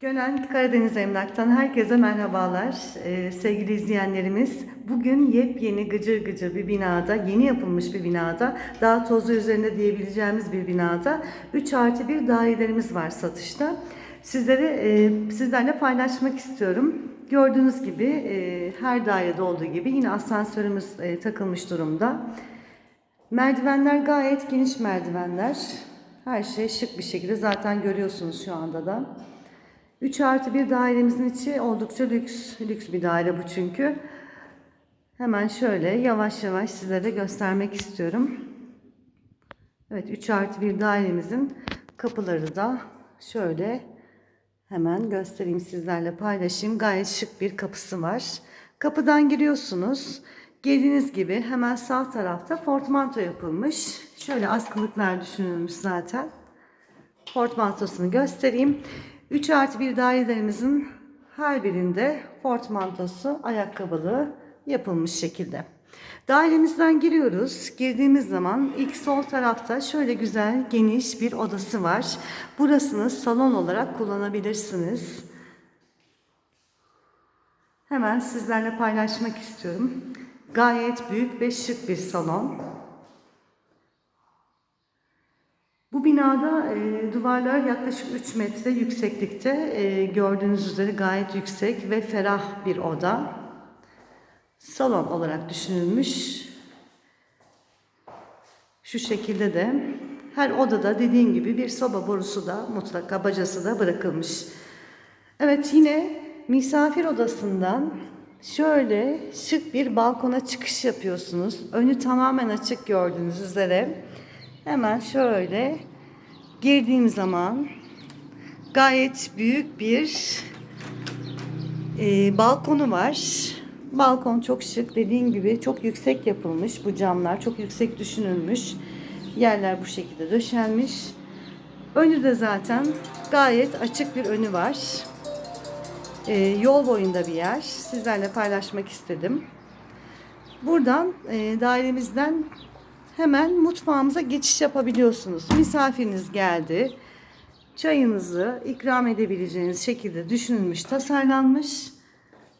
Gönen Karadeniz Emlak'tan herkese merhabalar Ee, sevgili izleyenlerimiz. Bugün yepyeni gıcır gıcır bir binada, yeni yapılmış bir binada, daha tozu üzerinde diyebileceğimiz bir binada 3 artı 1 dairelerimiz var satışta. Sizlere, e, sizlerle paylaşmak istiyorum. Gördüğünüz gibi e, her dairede olduğu gibi yine asansörümüz e, takılmış durumda. Merdivenler gayet geniş merdivenler. Her şey şık bir şekilde zaten görüyorsunuz şu anda da. 3 artı bir dairemizin içi oldukça lüks, lüks bir daire bu çünkü. Hemen şöyle yavaş yavaş sizlere göstermek istiyorum. Evet 3 artı bir dairemizin kapıları da şöyle hemen göstereyim sizlerle paylaşayım. Gayet şık bir kapısı var. Kapıdan giriyorsunuz. Girdiğiniz gibi hemen sağ tarafta portmanto yapılmış. Şöyle askılıklar düşünülmüş zaten. Portmantosunu göstereyim. 3 artı bir dairelerimizin her birinde portmantosu, ayakkabılı yapılmış şekilde. Dairemizden giriyoruz. Girdiğimiz zaman ilk sol tarafta şöyle güzel geniş bir odası var. Burasını salon olarak kullanabilirsiniz. Hemen sizlerle paylaşmak istiyorum. Gayet büyük ve şık bir salon. Bu binada e, duvarlar yaklaşık 3 metre yükseklikte. E, gördüğünüz üzere gayet yüksek ve ferah bir oda. Salon olarak düşünülmüş. Şu şekilde de her odada dediğim gibi bir soba borusu da mutlaka bacası da bırakılmış. Evet yine misafir odasından şöyle şık bir balkona çıkış yapıyorsunuz. Önü tamamen açık gördüğünüz üzere. Hemen şöyle girdiğim zaman gayet büyük bir e, balkonu var. Balkon çok şık dediğim gibi çok yüksek yapılmış bu camlar çok yüksek düşünülmüş. Yerler bu şekilde döşenmiş. Önü de zaten gayet açık bir önü var. E, yol boyunda bir yer. Sizlerle paylaşmak istedim. Buradan e, dairemizden hemen mutfağımıza geçiş yapabiliyorsunuz. Misafiriniz geldi. Çayınızı ikram edebileceğiniz şekilde düşünülmüş, tasarlanmış.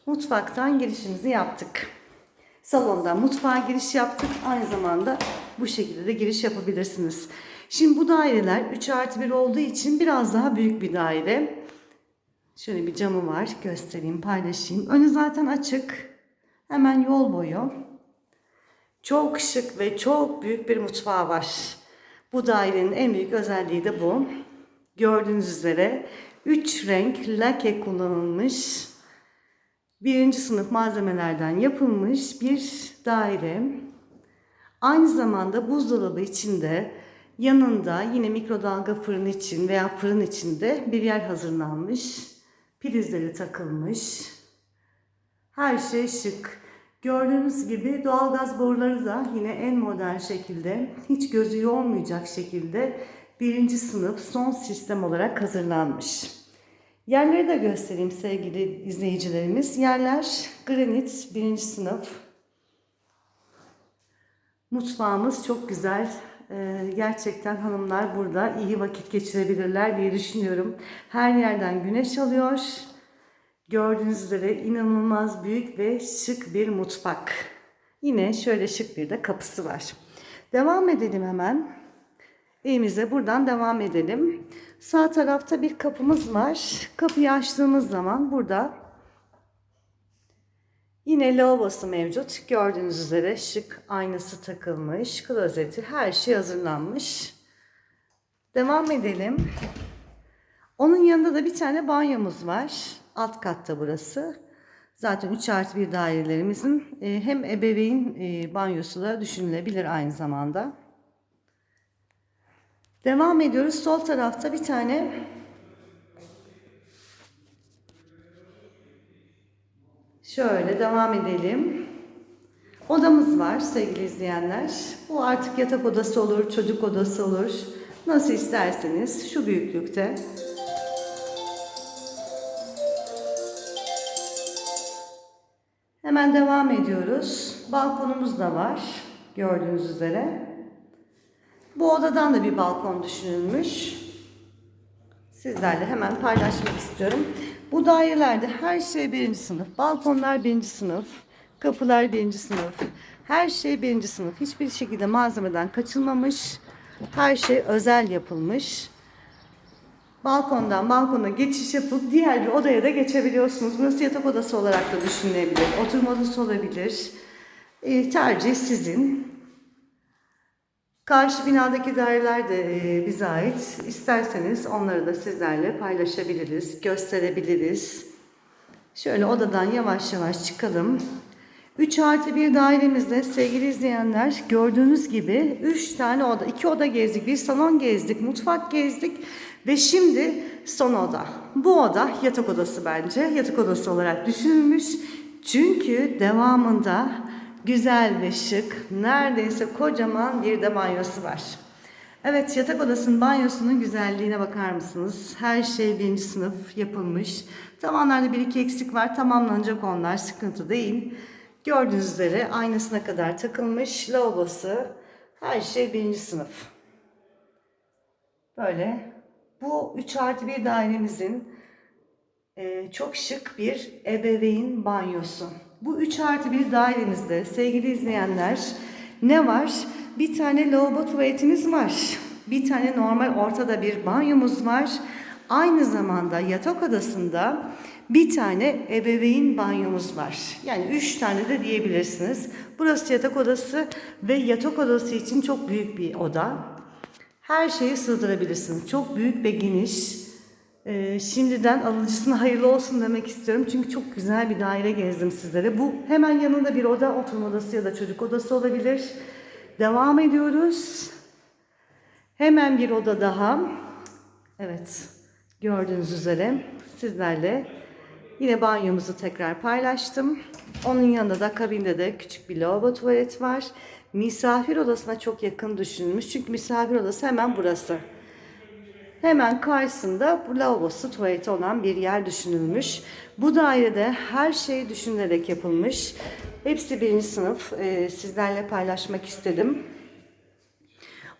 Mutfaktan girişimizi yaptık. Salondan mutfağa giriş yaptık. Aynı zamanda bu şekilde de giriş yapabilirsiniz. Şimdi bu daireler 3 artı 1 olduğu için biraz daha büyük bir daire. Şöyle bir camı var. Göstereyim, paylaşayım. Önü zaten açık. Hemen yol boyu. Çok şık ve çok büyük bir mutfağı var. Bu dairenin en büyük özelliği de bu. Gördüğünüz üzere 3 renk lake kullanılmış. Birinci sınıf malzemelerden yapılmış bir daire. Aynı zamanda buzdolabı içinde yanında yine mikrodalga fırın için veya fırın içinde bir yer hazırlanmış. Prizleri takılmış. Her şey şık. Gördüğünüz gibi doğalgaz boruları da yine en modern şekilde, hiç gözü yormayacak şekilde birinci sınıf son sistem olarak hazırlanmış. Yerleri de göstereyim sevgili izleyicilerimiz. Yerler granit birinci sınıf. Mutfağımız çok güzel. Ee, gerçekten hanımlar burada iyi vakit geçirebilirler diye düşünüyorum. Her yerden güneş alıyor. Gördüğünüz üzere inanılmaz büyük ve şık bir mutfak. Yine şöyle şık bir de kapısı var. Devam edelim hemen. Evimize buradan devam edelim. Sağ tarafta bir kapımız var. Kapıyı açtığımız zaman burada yine lavabosu mevcut. Gördüğünüz üzere şık aynası takılmış. Klozeti her şey hazırlanmış. Devam edelim. Onun yanında da bir tane banyomuz var. Alt katta burası. Zaten 3 artı 1 dairelerimizin e, hem ebeveyn e, banyosu da düşünülebilir aynı zamanda. Devam ediyoruz. Sol tarafta bir tane şöyle devam edelim. Odamız var sevgili izleyenler. Bu artık yatak odası olur, çocuk odası olur. Nasıl isterseniz şu büyüklükte. Hemen devam ediyoruz. Balkonumuz da var. Gördüğünüz üzere. Bu odadan da bir balkon düşünülmüş. sizlerle hemen paylaşmak istiyorum. Bu dairelerde her şey birinci sınıf. Balkonlar birinci sınıf. Kapılar birinci sınıf. Her şey birinci sınıf. Hiçbir şekilde malzemeden kaçılmamış. Her şey özel yapılmış. Balkondan balkona geçiş yapıp diğer bir odaya da geçebiliyorsunuz. Burası yatak odası olarak da düşünülebilir. Oturma odası olabilir. E, tercih sizin. Karşı binadaki daireler de e, bize ait. İsterseniz onları da sizlerle paylaşabiliriz, gösterebiliriz. Şöyle odadan yavaş yavaş çıkalım. 3 artı 1 dairemizde sevgili izleyenler gördüğünüz gibi 3 tane oda, 2 oda gezdik, bir salon gezdik, mutfak gezdik ve şimdi son oda. Bu oda yatak odası bence. Yatak odası olarak düşünülmüş. Çünkü devamında güzel ve şık, neredeyse kocaman bir de banyosu var. Evet yatak odasının banyosunun güzelliğine bakar mısınız? Her şey birinci sınıf yapılmış. Tavanlarda bir iki eksik var. Tamamlanacak onlar. Sıkıntı değil. Gördüğünüz üzere aynasına kadar takılmış. Lavabosu. Her şey birinci sınıf. Böyle. Bu 3 artı 1 dairemizin e, çok şık bir ebeveyn banyosu. Bu 3 artı 1 dairemizde sevgili izleyenler ne var? Bir tane lavabo tuvaletimiz var. Bir tane normal ortada bir banyomuz var. Aynı zamanda yatak odasında bir tane ebeveyn banyomuz var. Yani 3 tane de diyebilirsiniz. Burası yatak odası ve yatak odası için çok büyük bir oda. Her şeyi sığdırabilirsiniz. Çok büyük ve geniş. Ee, şimdiden alıcısına hayırlı olsun demek istiyorum. Çünkü çok güzel bir daire gezdim sizlere. Bu hemen yanında bir oda, oturma odası ya da çocuk odası olabilir. Devam ediyoruz. Hemen bir oda daha. Evet, gördüğünüz üzere sizlerle yine banyomuzu tekrar paylaştım. Onun yanında da kabinde de küçük bir lavabo tuvalet var. Misafir odasına çok yakın düşünülmüş. Çünkü misafir odası hemen burası. Hemen karşısında bu lavabosu, tuvaleti olan bir yer düşünülmüş. Bu dairede her şey düşünülerek yapılmış. Hepsi birinci sınıf. Ee, sizlerle paylaşmak istedim.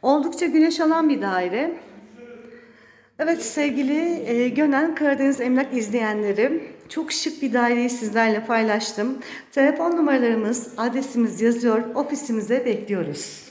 Oldukça güneş alan bir daire. Evet sevgili e, Gönen Karadeniz Emlak izleyenlerim, çok şık bir daireyi sizlerle paylaştım. Telefon numaralarımız, adresimiz yazıyor, ofisimize bekliyoruz.